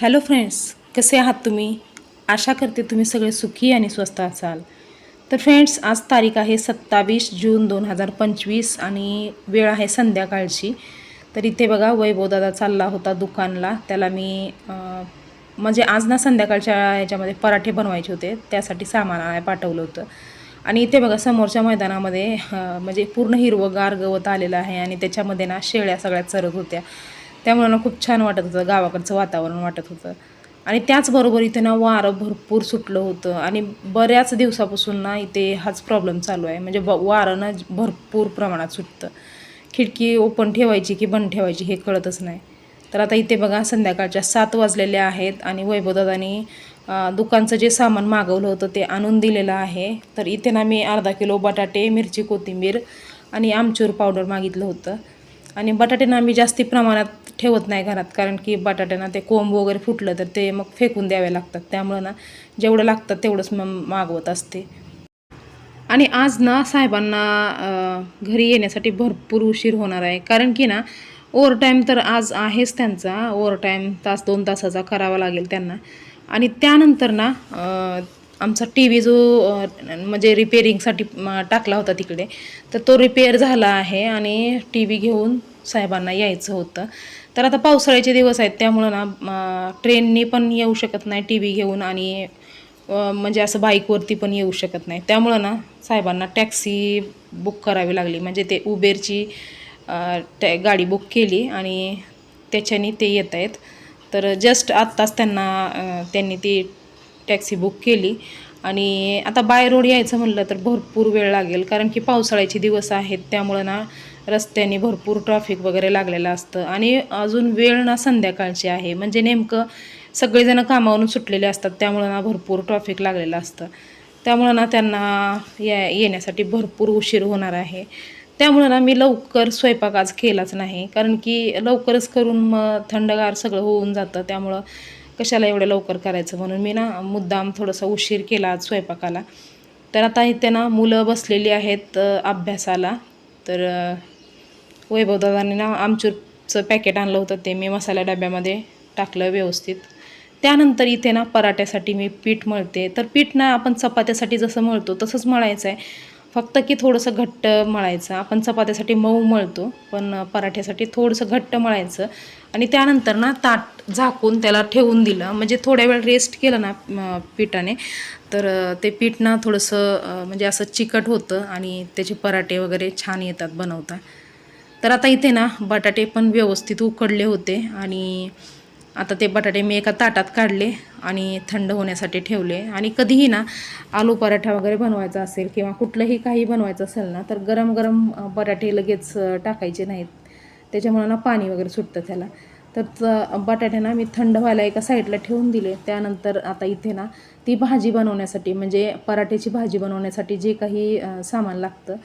Hello friends कसे आहात तुम्ही? आशा करते तुम्ही सगळे सुखी आणि स्वस्त असाल. तर फ्रेंड्स आज तारीख आहे सत्तावीस जून दोन हजार पंचवीस आणि वेळ आहे संध्याकाळची. तर इथे बघा वैभवदादा चालला होता दुकानला. त्याला मी म्हणजे आज ना संध्याकाळच्या ह्याच्यामध्ये पराठे बनवायचे होते. त्यासाठी सामान आणायला पाठवलं होतं. आणि इथे बघा समोरच्या मैदानामध्ये म्हणजे पूर्ण हिरवंगार गवत आलेलं आहे आणि त्याच्यामध्ये ना शेळ्या सगळ्या चरत होत्या. त्यामुळं ना खूप छान वाटत होतं गावाकडचं वातावरण वाटत होतं. आणि त्याचबरोबर इथे ना वारं भरपूर सुटलं होतं. आणि बऱ्याच दिवसापासून ना इथे हाच प्रॉब्लेम चालू आहे. म्हणजे ब वारं ना भरपूर प्रमाणात सुटतं. खिडकी ओपन ठेवायची की बंद ठेवायची हे कळतच नाही. तर आता इथे बघा संध्याकाळच्या सात वाजलेल्या आहेत आणि वैभवदादानी दुकानचं जे सामान मागवलं होतं ते आणून दिलेलं आहे. तर इथे ना मी अर्धा किलो बटाटे मिरची कोथिंबीर आणि आमचूर पावडर मागितलं होतं. आणि बटाटे ना मी जास्ती प्रमाणात ठेवत नाही घरात कारण की बटाट्यांना ते कोंब वगैरे फुटलं तर ते मग फेकून द्यावे लागतात. त्यामुळं ना जेवढं लागतं तेवढंच मग मागवत असते. आणि आज ना साहेबांना घरी येण्यासाठी भरपूर उशीर होणार आहे. कारण की ना ओव्हरटाईम तर आज आहेच त्यांचा. ओव्हरटाईम तास दोन तासाचा करावा लागेल त्यांना. आणि त्यानंतर ना आमचा टी व्ही जो म्हणजे रिपेअरिंगसाठी टाकला होता तिकडे तर तो रिपेअर झाला आहे. आणि टी व्ही घेऊन साहेबांना यायचं होतं. तर आता पावसाळ्याचे दिवस आहेत त्यामुळं ना ट्रेननी पण येऊ शकत नाही टी व्ही घेऊन आणि म्हणजे असं बाईकवरती पण येऊ शकत नाही. त्यामुळं ना साहेबांना टॅक्सी बुक करावी लागली. म्हणजे ते उबेरची टॅ गाडी बुक केली आणि त्याच्याने ते येत आहेत. तर जस्ट आत्ताच त्यांना त्यांनी ती टॅक्सी बुक केली. आणि आता बाय रोड यायचं म्हणलं तर भरपूर वेळ लागेल. कारण की पावसाळ्याचे दिवस आहेत त्यामुळं ना रस्त्याने भरपूर ट्रॅफिक वगैरे लागलेलं असतं. आणि अजून वेळ ना संध्याकाळची आहे. म्हणजे नेमकं सगळेजणं कामावरून सुटलेले असतात. त्यामुळं ना भरपूर ट्रॅफिक लागलेलं असतं. त्यामुळं ना त्यांना या येण्यासाठी भरपूर उशीर होणार आहे. त्यामुळं ना मी लवकर स्वयंपाक आज केलाच नाही. कारण की लवकरच करून मग थंडगार सगळं होऊन जातं. त्यामुळं कशाला एवढं लवकर करायचं? म्हणून मी ना मुद्दाम थोडासा उशीर केला आज स्वयंपाकाला. तर आता इथे ना मुलं बसलेली आहेत अभ्यासाला. तर वैभवदादांनी ना आमचूरचं पॅकेट आणलं होतं ते मी मसाला डब्यामध्ये टाकलं व्यवस्थित. त्यानंतर इथे ना पराठ्यासाठी मी पीठ मळते. तर पीठ ना आपण चपात्यासाठी जसं मळतो तसंच मळायचं आहे फक्त की थोडंसं घट्ट मळायचं. आपण चपात्यासाठी मऊ मळतो पण पराठ्यासाठी थोडंसं घट्ट मळायचं. आणि त्यानंतर ना ताट झाकून त्याला ठेवून दिलं. म्हणजे थोड्या वेळ रेस्ट केलं ना पीठाने पिठाने. तर ते पीठ ना थोडंसं म्हणजे असं चिकट होतं आणि त्याचे पराठे वगैरे छान येतात बनवता. तर आता इथे ना बटाटे पण व्यवस्थित उकडले होते आणि आता ते बटाटे मी एका ताटात काढले आणि थंड होण्यासाठी ठेवले. आणि कधीही ना आलू पराठा वगैरे बनवायचा असेल किंवा कुठलंही काही बनवायचं असेल ना तर गरम गरम बटाटे लगेच टाकायचे नाहीत. त्याच्यामुळं ना पाणी वगैरे सुटतं त्याला. तर त- बटाटे ना मी थंड व्हायला एका साईडला ठेवून दिले. त्यानंतर आता इथे ना ती भाजी बनवण्यासाठी म्हणजे पराठ्याची भाजी बनवण्यासाठी जे काही सामान लागतं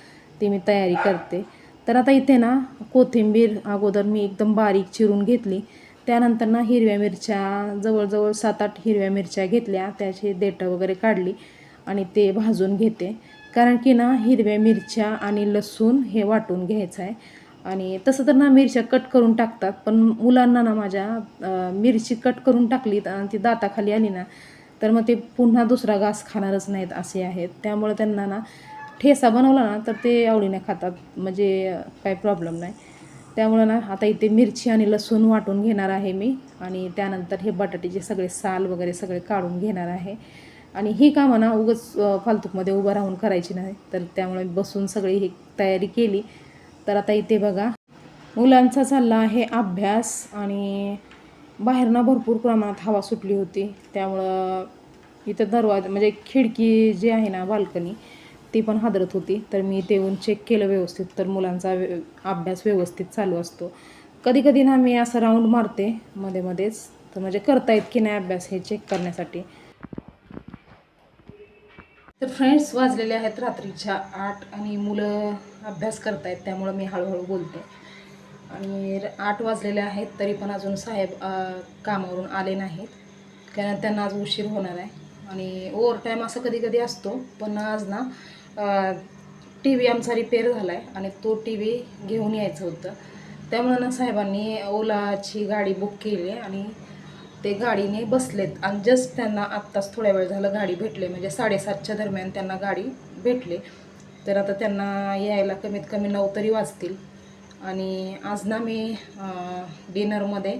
ते मी तयारी करते. तर आता इथे ना कोथिंबीर अगोदर मी एकदम बारीक चिरून घेतली. त्यानंतर ना हिरव्या मिरच्या जवळजवळ सात आठ हिरव्या मिरच्या घेतल्या. त्याची देठं वगैरे काढली आणि ते भाजून घेते. कारण की ना हिरव्या मिरच्या आणि लसूण हे वाटून घ्यायचं आहे. आणि तसं तर ना मिरच्या कट करून टाकतात पण मुलांना ना माझ्या मिरची कट करून टाकली आणि ती दाताखाली आली ना तर मग ते पुन्हा दुसरा घास खाणारच नाहीत असे आहेत. त्यामुळे त्यांना ना ठेसा बनवला ना तर ते आवडीने खातात. म्हणजे काही प्रॉब्लेम नाही. त्यामुळं ना आता इथे मिरची आणि लसूण वाटून घेणार आहे मी. आणि त्यानंतर हे बटाट्याचे सगळे साल वगैरे सगळे काढून घेणार आहे. आणि ही कामं ना उगंच फालतूकमध्ये उभं राहून करायची नाही. तर त्यामुळे बसून सगळी ही तयारी केली. तर आता इथे बघा मुलांचा चालला आहे अभ्यास आणि बाहेरनं भरपूर प्रमाणात हवा सुटली होती. त्यामुळं इथं दरवाजा म्हणजे खिडकी जी आहे ना बाल्कनी ती पण हादरत होती. तर मी ते येऊन चेक केलं व्यवस्थित. तर मुलांचा अभ्यास व्यवस्थित चालू असतो. कधी कधी ना मी असं राऊंड मारते मध्ये मध्येच तर म्हणजे करतायत की नाही अभ्यास हे चेक करण्यासाठी. तर फ्रेंड्स वाजलेले आहेत रात्रीच्या आठ आणि मुलं अभ्यास करतायत त्यामुळं मी हळूहळू बोलते. आणि आठ वाजलेले आहेत तरी पण अजून साहेब कामावरून आले नाहीत. कारण त्यांना आज उशीर होणार आहे. आणि ओव्हर टाईम असं कधी कधी असतो पण आज ना टी व्ही आमचा रिपेअर झाला आहे आणि तो टी व्ही घेऊन यायचं होतं. त्यामुळं ना साहेबांनी ओलाची गाडी बुक केली आणि ते गाडीने बसलेत. आणि जस्ट त्यांना आत्ताच थोड्या वेळ झालं गाडी भेटले. म्हणजे साडेसातच्या दरम्यान त्यांना गाडी भेटले. तर आता त्यांना यायला कमीत कमी नऊ तरी वाजतील. आणि आज ना मी डिनरमध्ये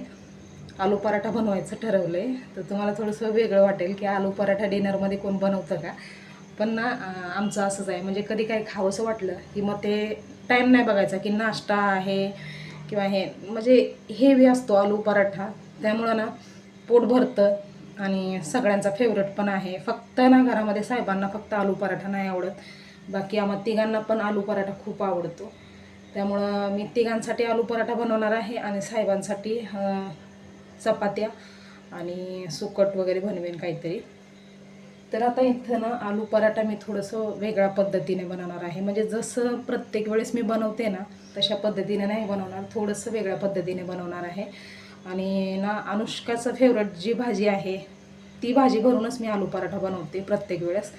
आलू पराठा बनवायचं ठरवलं आहे तर तुम्हाला थोडंसं वेगळं वाटेल की आलू पराठा डिनरमध्ये कोण बनवतं का? पण ना आमचं असंच आहे. म्हणजे कधी काही खावंसं वाटलं की मग ते टाईम नाही बघायचा की नाश्ता आहे किंवा हे. म्हणजे हेवी असतो आलू पराठा. त्यामुळं ना पोट भरतं आणि सगळ्यांचा फेवरेट पण आहे. फक्त ना घरामध्ये साहेबांना फक्त आलू पराठा नाही आवडत. बाकी आम्हा तिघांना पण आलू पराठा खूप आवडतो. त्यामुळं मी तिघांसाठी आलू पराठा बनवणार आहे आणि साहेबांसाठी चपात्या आणि सुकट वगैरे बनवेन काहीतरी. तर आता इथं ना आलू पराठा मी थोडंसं वेगळ्या पद्धतीने बनवणार आहे. म्हणजे जसं प्रत्येक वेळेस मी बनवते ना तशा पद्धतीने नाही बनवणार. थोडंसं वेगळ्या पद्धतीने बनवणार आहे. आणि ना अनुष्काचं फेवरेट जी भाजी आहे ती भाजी भरूनच मी आलू पराठा बनवते प्रत्येक वेळेस.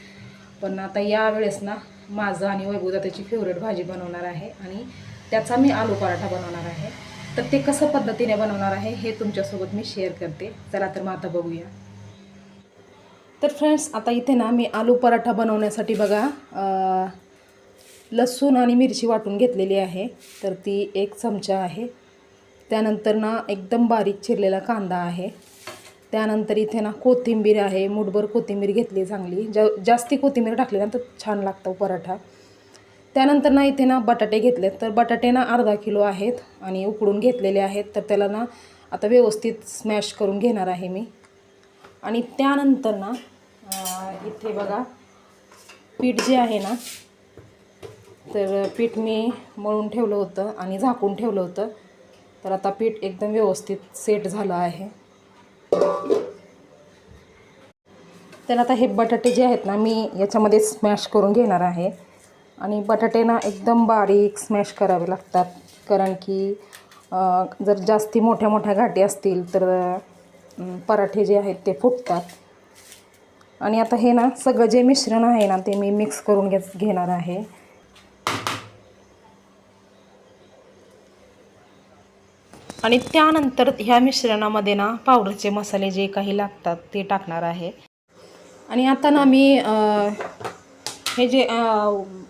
पण आता यावेळेस ना माझं आणि वैभवदाताची फेवरेट भाजी बनवणार आहे आणि त्याचा मी आलू पराठा बनवणार आहे. तर ते कसं पद्धतीने बनवणार आहे हे तुमच्यासोबत मी शेअर करते. चला तर मग आता बघूया. तर फ्रेंड्स आता इथे ना मी आलू पराठा बनवण्यासाठी बघा लसूण आणि मिरची वाटून घेतलेली आहे. तर ती एक चमचा आहे. त्यानंतर ना एकदम बारीक चिरलेला कांदा आहे. त्यानंतर इथे ना कोथिंबीर आहे. मुठभर कोथिंबीर घेतली चांगली. जा जास्ती कोथिंबीर टाकली ना तर छान लागतो पराठा. त्यानंतर ना इथे ना बटाटे घेतलेत. तर बटाटे ना अर्धा किलो आहेत आणि उकडून घेतलेले आहेत. तर त्याला ना आता व्यवस्थित स्मॅश करून घेणार आहे मी. आणि त्यानंतर ना इथे बघा पीठ जे आहे ना तर पीठ मी मळून ठेवलं होतं आणि झाकून ठेवलं होतं. तर आता पीठ एकदम व्यवस्थित सेट झालं आहे. तर आता हे बटाटे जे आहेत ना मी याच्यामध्ये स्मॅश करून घेणार आहे. आणि बटाटे ना एकदम बारीक स्मॅश करावे लागतात. कारण की जर जास्ती मोठ्या मोठ्या घाटी असतील तर पराठे जे आहेत ते फुटतात. आणि आता हे ना सगळं जे मिश्रण आहे ना ते मी मिक्स करून घे घेणार आहे. आणि त्यानंतर ह्या मिश्रणामध्ये ना पावडरचे मसाले जे काही लागतात ते टाकणार आहे. आणि आता ना मी हे जे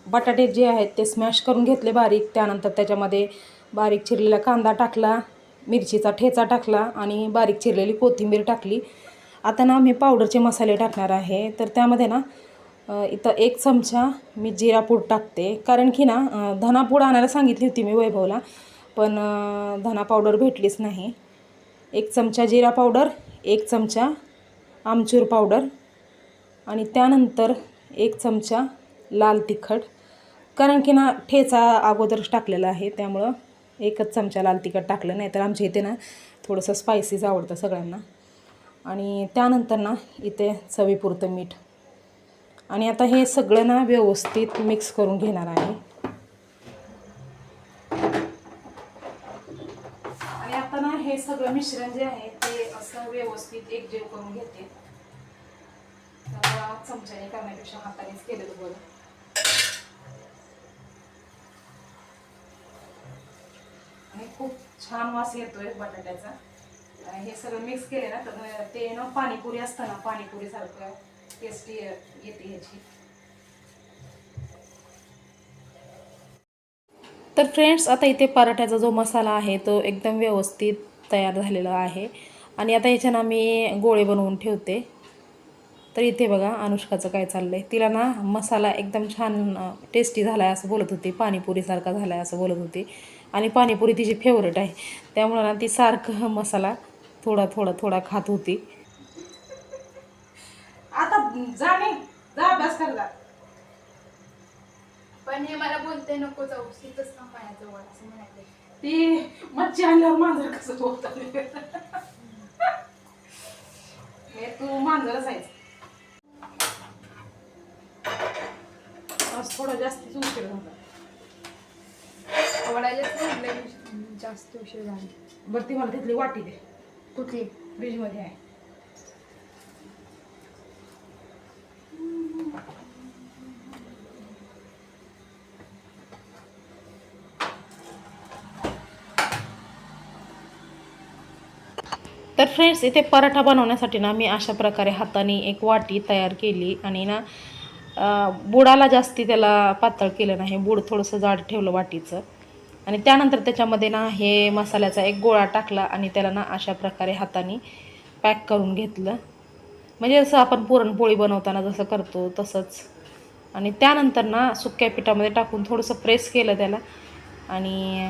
बटाटे जे आहेत ते स्मॅश करून घेतले बारीक. त्यानंतर त्याच्यामध्ये बारीक चिरलेला कांदा टाकला. मिरचीचा ठेचा टाकला आणि बारीक चिरलेली कोथिंबीर टाकली. आता ना मी पावडरचे मसाले टाकणार आहे. तर त्यामध्ये ना इथं एक चमचा मी जिरा पूड टाकते. कारण की ना धनापूड धना पूड आणायला सांगितली होती मी वैभवला पण धना पावडर भेटलीच नाही. एक चमचा जिरा पावडर एक चमचा आमचूर पावडर आणि त्यानंतर एक चमचा लाल तिखट. कारण की ना ठेचा अगोदरच टाकलेला आहे त्यामुळं एकच चमचा लाल तिखट टाकलं नाही तर आमच्या इथे ना थोडंसं स्पायसीच आवडतं सगळ्यांना. आणि त्यानंतर ना इथे चवीपुरतं मीठ. आणि आता हे सगळं ना व्यवस्थित मिक्स करून घेणार आहे. आणि आता ना हे सगळं मिश्रण जे आहे ते असं व्यवस्थित एकजीव करून घेते. चमच्याने करण्यापेक्षा हातानेच केलेलं बरं. आणि खूप छान वास येतोय बटाट्याचा. हे सगळं मिक्स केले ना तर ते ना पाणीपुरी असतं ना पाणीपुरी सारखं टेस्टी येते ह्याची. तर फ्रेंड्स आता इथे पराठ्याचा जो मसाला आहे तो एकदम व्यवस्थित तयार झालेला आहे. आणि आता याच्यानं मी गोळे बनवून ठेवते. तर इथे बघा अनुष्काचं काय चाललं आहे तिला ना मसाला एकदम छान टेस्टी झाला आहे असं बोलत होती. पाणीपुरीसारखा झाला आहे असं बोलत होती. आणि पाणीपुरी तिची फेवरेट आहे. त्यामुळं ना ती सारखं मसाला थोडा थोडा थोडा खात होती. आता जाणे जा अभ्यास कर जा पण हे मला बोलते नको जाऊ तिथंच ना पाण्याजवळ असं म्हणाले ती मच्छी आणल्यावर मांजर कसं बोलतात? हे तू मांजरच आहेस. आज थोडा जास्त उशीर झाला. आवडायलाच जास्त उशीर झाला. बरं ती मला तिथली वाटी दे. कुठली? फ्रीजमध्ये आहे. तर फ्रेंड्स इथे पराठा बनवण्यासाठी ना मी अशा प्रकारे हाताने एक वाटी तयार केली आणि ना बुडाला जास्ती त्याला पातळ केलं नाही. बुड थोडंसं जाड ठेवलं वाटीचं. आणि त्यानंतर त्याच्यामध्ये ना हे मसाल्याचा एक गोळा टाकला आणि त्याला ना अशा प्रकारे हाताने पॅक करून घेतलं. म्हणजे जसं आपण पुरणपोळी बनवताना जसं करतो तसंच. आणि त्यानंतर ना सुक्या पिठामध्ये टाकून थोडंसं प्रेस केलं त्याला. आणि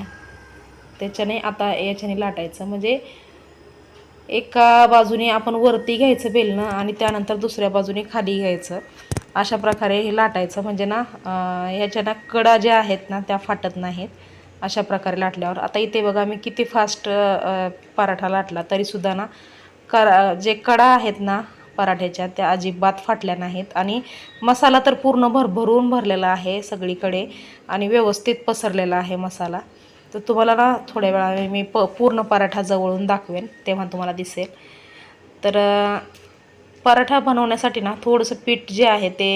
त्याच्याने आता याच्याने लाटायचं. म्हणजे एका बाजूने आपण वरती घ्यायचं बेलणं आणि त्यानंतर दुसऱ्या बाजूने खाली घ्यायचं. अशा प्रकारे हे लाटायचं. म्हणजे ना ह्याच्या ना कडा ज्या आहेत ना त्या फाटत नाहीत. अशा प्रकारे लाटल्यावर. आता इथे बघा मी किती फास्ट पराठा लाटला. तरीसुद्धा ना करा जे कडा आहेत ना पराठ्याच्या त्या अजिबात फाटल्या नाहीत. आणि मसाला तर पूर्ण भरभरून भरलेला आहे सगळीकडे. आणि व्यवस्थित पसरलेला आहे मसाला. तर तुम्हाला ना थोड्या वेळाने मी प पूर्ण पराठा जवळून दाखवेन. तेव्हा तुम्हाला दिसेल. तर पराठा बनवण्यासाठी ना थोडंसं पीठ जे आहे ते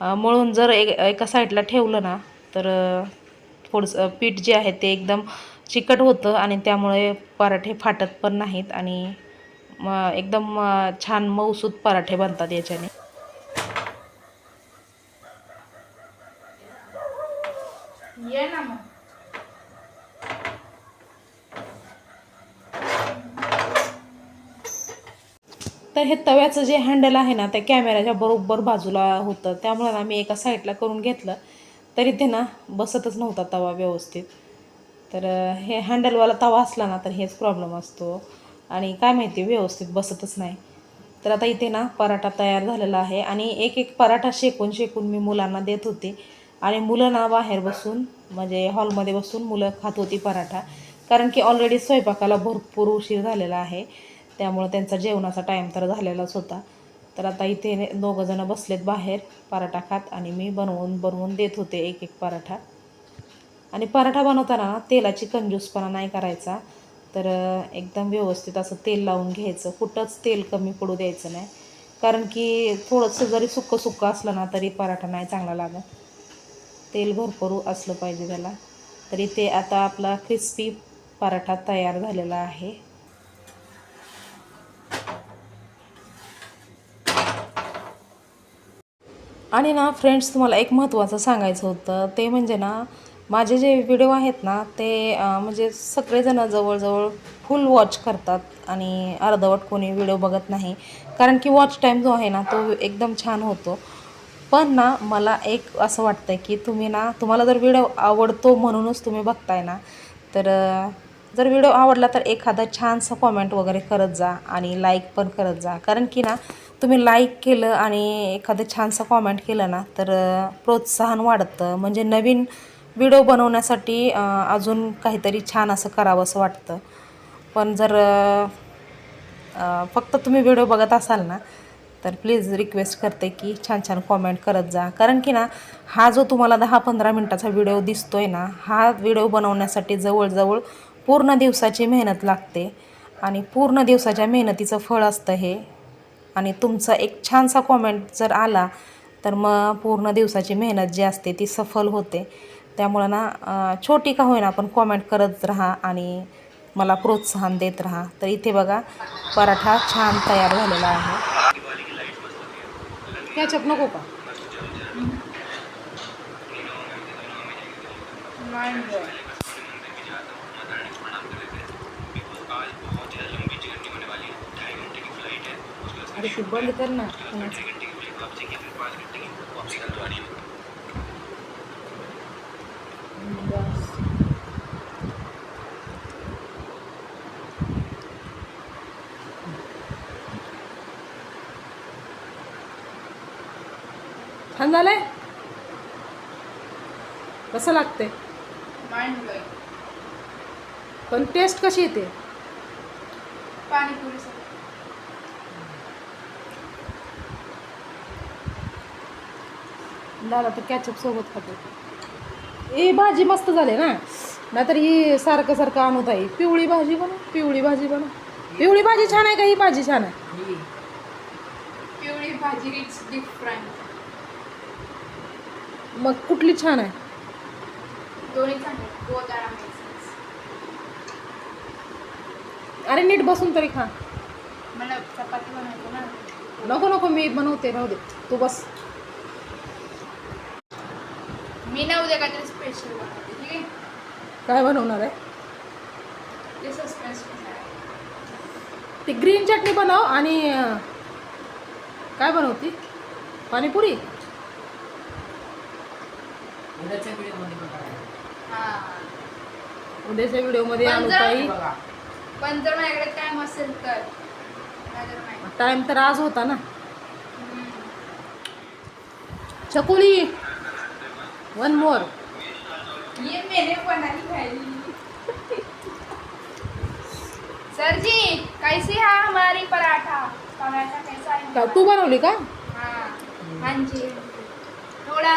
मळून जर एक एका साईडला ठेवलं ना तर थोडंसं पीठ जे आहे ते एकदम चिकट होतं आणि त्यामुळे पराठे फाटत पण नाहीत आणि एकदम छान मऊसूत पराठे बनतात याच्याने. तर हे तव्याचं जे हँडल आहे ना त्या कॅमेऱ्याच्या बरोबर बाजूला होतं. त्यामुळे ना मी एका साईडला करून घेतलं. तरी ते ना बसतच नव्हता तवा व्यवस्थित. तर हे हँडलवाला तवा असला ना तर हेच प्रॉब्लेम असतो. आणि काय माहिती व्यवस्थित बसतच नाही. तर आता इथे ना पराठा तयार झालेला आहे. आणि एक एक पराठा शेकून शेकून मी मुलांना देत होते. आणि मुलं ना बाहेर बसून म्हणजे हॉलमध्ये बसून मुलं खात होती पराठा. कारण की ऑलरेडी स्वयंपाकाला भरपूर उशीर झालेला आहे. त्यामुळं त्यांचा जेवणाचा टाईम तर झालेलाच होता. तर आता इथे दोघंजणं बसलेत बाहेर पराठा खात आणि मी बनवून बनवून देत होते एक एक पराठा. आणि पराठा बनवताना तेलाची कंजूसपणा नाही करायचा. तर एकदम व्यवस्थित असं तेल लावून घ्यायचं. कुठंच तेल कमी पडू द्यायचं नाही. कारण की थोडंसं जरी सुक्कं सुक्कं असलं ना तरी पराठा नाही चांगला लागत. तेल भरपूर असलं पाहिजे त्याला. तरी ते आता आपला क्रिस्पी पराठा तयार झालेला आहे. आणि ना फ्रेंड्स तुम्हाला एक महत्त्वाचं सांगायचं होतं. ते म्हणजे ना माझे जे व्हिडिओ आहेत ना ते म्हणजे सगळेजण जवळजवळ फुल वॉच करतात आणि अर्धवट कोणी व्हिडिओ बघत नाही. कारण की वॉच टाईम जो आहे ना तो एकदम छान होतो. पण ना मला एक असं वाटतं की तुम्ही ना तुम्हाला जर व्हिडिओ आवडतो म्हणूनच तुम्ही बघताय ना तर जर व्हिडिओ आवडला तर एखादा छानसं कॉमेंट वगैरे करत जा आणि लाईक पण करत जा. कारण की ना तुम्ही लाईक केलं आणि एखादं छानसं कॉमेंट केलं ना तर प्रोत्साहन वाढतं. म्हणजे नवीन व्हिडिओ बनवण्यासाठी अजून काहीतरी छान असं करावं असं वाटतं. पण जर फक्त तुम्ही व्हिडिओ बघत असाल ना तर प्लीज रिक्वेस्ट करते की छान छान कॉमेंट करत जा. कारण की ना हा जो तुम्हाला दहा पंधरा मिनटाचा व्हिडिओ दिसतो आहे ना हा व्हिडिओ बनवण्यासाठी जवळजवळ पूर्ण दिवसाची मेहनत लागते. आणि पूर्ण दिवसाच्या मेहनतीचं फळ असतं हे. आणि तुमचा एक छानसा कॉमेंट जर आला तर मग पूर्ण दिवसाची मेहनत जी असते ती सफल होते. त्यामुळं ना छोटी का होईना पण कॉमेंट करत राहा आणि मला प्रोत्साहन देत राहा. तर इथे बघा पराठा छान तयार झालेला आहे. नको का? माइंड अरे तू बंद कर ना. छान झालंय? कसं लागते माइंड ब्लोइंग. पण टेस्ट कशी येते? पाणीपुरी दादा तर कॅचअप सोबत खातो. ए भाजी मस्त झाली ना. नाहीतर ही सारखं सारखं आणत आहे पिवळी भाजी बनव पिवळी भाजी बनव. पिवळी भाजी छान आहे का? ही भाजी छान आहे. पिवळी भाजी डिफरंट मग कुठली छान आहे? दोन्ही अरे नीट बसून तरी खा. मला चपाती बनवायची ना. नको नको मी बनवते राहू दे. तू बस. मी ना उद्या काहीतरी स्पेशल बनवते ठीक आहे? काय बनवणार आहे? ते सस्पेन्स ती ग्रीन चटणी बनव आणि अं, काय बनवती? पाणीपुरी? हां. उद्याच्या व्हिडिओमध्ये पण जर- अनुताई पण जर माझ्याकडे टाइम असेल तर. नाहीतर नाही. टाइम तर आज होता ना. हम्म. चकुली! वन मोर ये मेरे बनानी खाई सर जी कैसी है हमारी पराठा? पराठा कैसा है? तू बनवली का? हाँ. हाँ जी. थोड़ा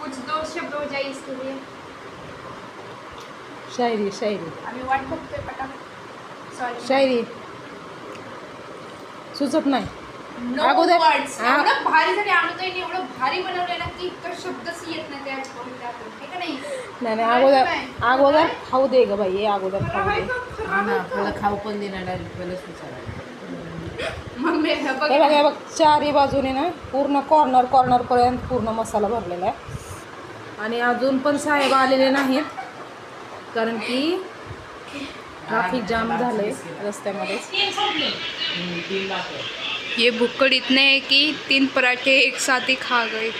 कुछ दो शब्द हो जाए इसके लिए. शायरी शायरी. आम्ही वाट बघतोय पटापट सॉरी शायरी. सुचत नाही. अगोदर- वर्ड्स आ- एवढं भारी जरी आणतोय एवढं भारी बनवलंय ना की इतकं शब्दच येत नाही त्या हे नाही? नाही नाही अगोदर अगोदर खाऊ दे ग बाई अगोदर खाऊ दे. आपल्याला खाऊ पण देणार हे बघ. हे बघ चारही बाजूने ना पूर्ण कॉर्नर कॉर्नर पर्यंत पूर्ण मसाला भरलेला आहे. आणि अजून पण साहेब आलेले नाहीत कारण की ट्रॅफिक जाम झालंय रस्त्यामध्ये. ये भुक्कड़ इतने हैं कि तीन पराठे एक साथ ही खा गए।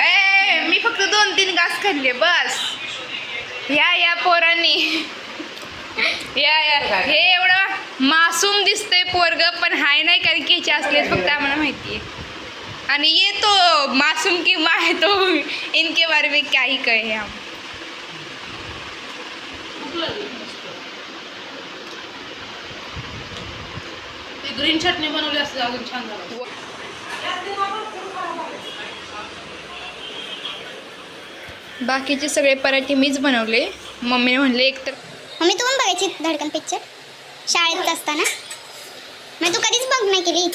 ए मी फक्त दोन तीन घास खाल्ले बस. या या पोरांनी. या या. हे एवढं मासूम दिसतंय पोरग पण हाय नाही कारण की ह्याचे असले फक्त आम्हाला माहिती आहे आणि ये तो मासूम की माँ है तो इनके बारे में क्या ही कहे हम. ग्रीन चटणी बनवली असते अजून छान झालं. बाकीचे सगळे पराठे मीच बनवले. मम्मीने म्हणले एक तर मम्मी तू पण बघायची धडकन पिक्चर शाळेत असताना? मग तू कधीच बघ नाही केली?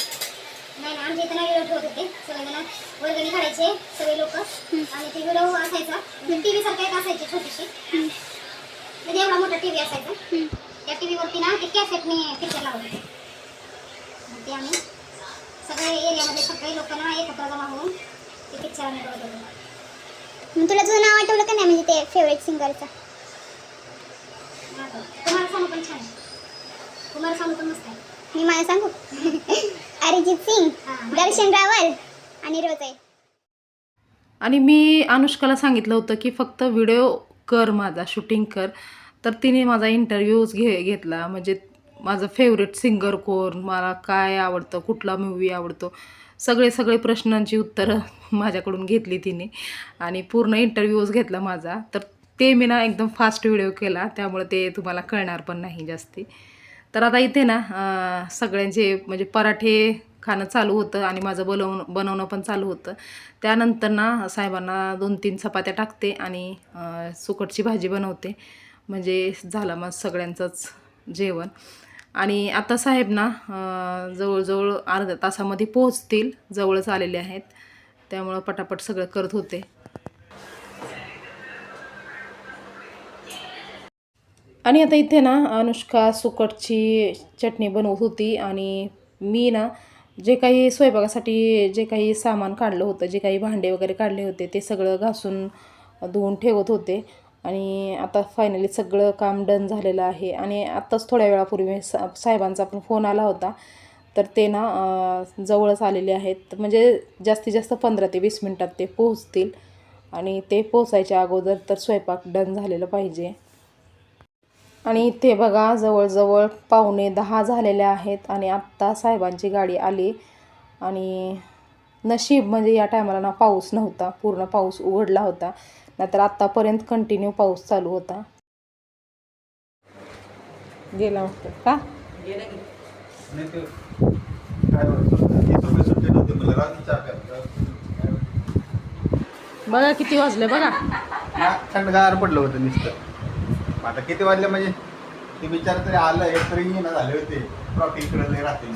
नाही ना आमच्या इथं व्हिडिओ ठेवत होते. सगळेजण वर्गणी काढायचे सगळे लोक. आणि ते व्हिडिओ असायचा. टी व्ही सारखा एक असायची छोटीशी. म्हणजे एवढा मोठा टी व्ही असायचा त्या टी व्हीवरती ना ते कॅसेटने पिक्चर मग ते आम्ही. सगळे एरियामध्ये सगळे लोक ना एकत्र जमा होऊन ते पिक्चर आम्ही बघत होतो. मग तुला तुझं नाव आठवलं का नाही? म्हणजे ते फेवरेट सिंगरचं कुमार सानू पण छान आहे. कुमार सानू पण मस्त आहे. मी मला सांगू? अरिजित सिंग दर्शन रावल आणि रोजे आणि मी अनुष्काला सांगितलं होतं की फक्त व्हिडिओ कर माझा शूटिंग कर. तर तिने माझा इंटरव्ह्यूज घे घेतला. म्हणजे माझं फेवरेट सिंगर कोण? मला काय आवडतं? कुठला मूवी आवडतो? सगळे सगळे प्रश्नांची उत्तरं माझ्याकडून घेतली तिने. आणि पूर्ण इंटरव्ह्यूज घेतला माझा. तर ते मी ना एकदम फास्ट व्हिडिओ केला. त्यामुळे ते तुम्हाला कळणार पण नाही जास्ती. तर आता इथे ना सगळ्यांचे म्हणजे पराठे खाणं चालू होतं आणि माझं बनवणं बनवणं पण चालू होतं. त्यानंतर ना साहेबांना दोन तीन चपात्या टाकते आणि सुकटची भाजी बनवते. म्हणजे झालं मग सगळ्यांचंच जेवण. आणि आता साहेब ना जवळजवळ अर्ध्या तासामध्ये पोहोचतील जवळच आलेले आहेत. त्यामुळं पटापट सगळं करत होते. आणि आता इथे ना अनुष्का सुकटची चटणी बनवत होती आणि मी ना जे काही स्वयंपाकासाठी जे काही सामान काढलं होतं जे काही भांडे वगैरे काढले होते ते सगळं घासून धुवून ठेवत होते. आणि आता फायनली सगळं काम डन झालेलं आहे. आणि आत्ताच थोड्या वेळापूर्वी सा साहेबांचा पण फोन आला होता. तर ते ना जवळच आलेले आहेत. म्हणजे जास्तीत जास्त पंधरा ते वीस मिनटात ते पोहोचतील. आणि ते पोचायच्या अगोदर तर स्वयंपाक डन झालेलं पाहिजे. आणि इथे बघा जवळजवळ पावणे दहा झालेले आहेत. आणि आत्ता साहेबांची गाडी आली. आणि नशीब म्हणजे या टायमाला ना पाऊस नव्हता. पूर्ण पाऊस उघडला होता. नाहीतर आत्तापर्यंत कंटिन्यू पाऊस चालू होता. गेला होता का. बघा किती वाजले बघा. हा, थंडगार पडलं होतं नुसतं. आता किती वाजले म्हणजे? ते विचार तरी आलं एक तरी येणं झाले होते. ट्रॉफिक इकडे राहते.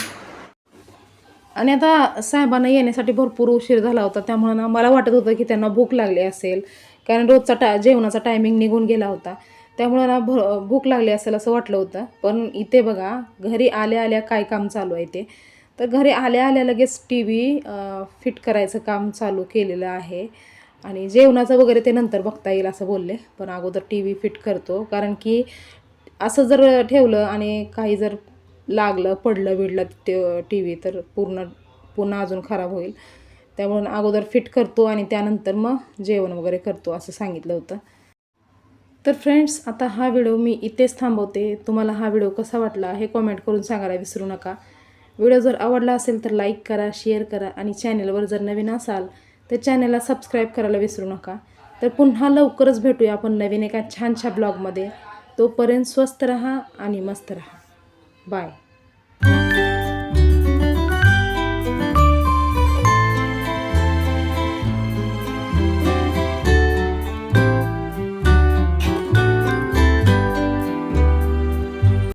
आणि आता साहेबांना येण्यासाठी भरपूर उशीर झाला होता त्यामुळे ना मला वाटत होतं की त्यांना भूक लागली असेल. कारण रोजचा टा जेवणाचा टायमिंग निघून गेला होता. त्यामुळं ना भ भूक लागली असेल असं वाटलं होतं. पण इथे बघा घरी आल्या आल्या काय काम चालू आहे ते. तर घरी आल्या आल्या लगेच टी व्ही फिट करायचं काम चालू केलेलं आहे. आणि जेवणाचं वगैरे ते नंतर बघता येईल असं बोलले. पण अगोदर टी व्ही फिट करतो. कारण की असं जर ठेवलं आणि काही जर लागलं पडलं बिडलं ते टी व्ही तर पूर्ण पुन्हा अजून खराब होईल. त्यामुळं अगोदर फिट करतो आणि त्यानंतर मग जेवण वगैरे करतो असं सांगितलं होतं. तर फ्रेंड्स आता हा व्हिडिओ मी इथेच थांबवते. तुम्हाला हा व्हिडिओ कसा वाटला हे कॉमेंट करून सांगायला विसरू नका. व्हिडिओ जर आवडला असेल तर लाईक करा शेअर करा आणि चॅनलवर जर नवीन असाल तर चॅनलला सबस्क्राईब करायला विसरू नका. तर पुन्हा लवकरच भेटूया आपण नवीन एका छानशा ब्लॉगमध्ये तोपर्यंत स्वस्त रहा आणि मस्त रहा. बाय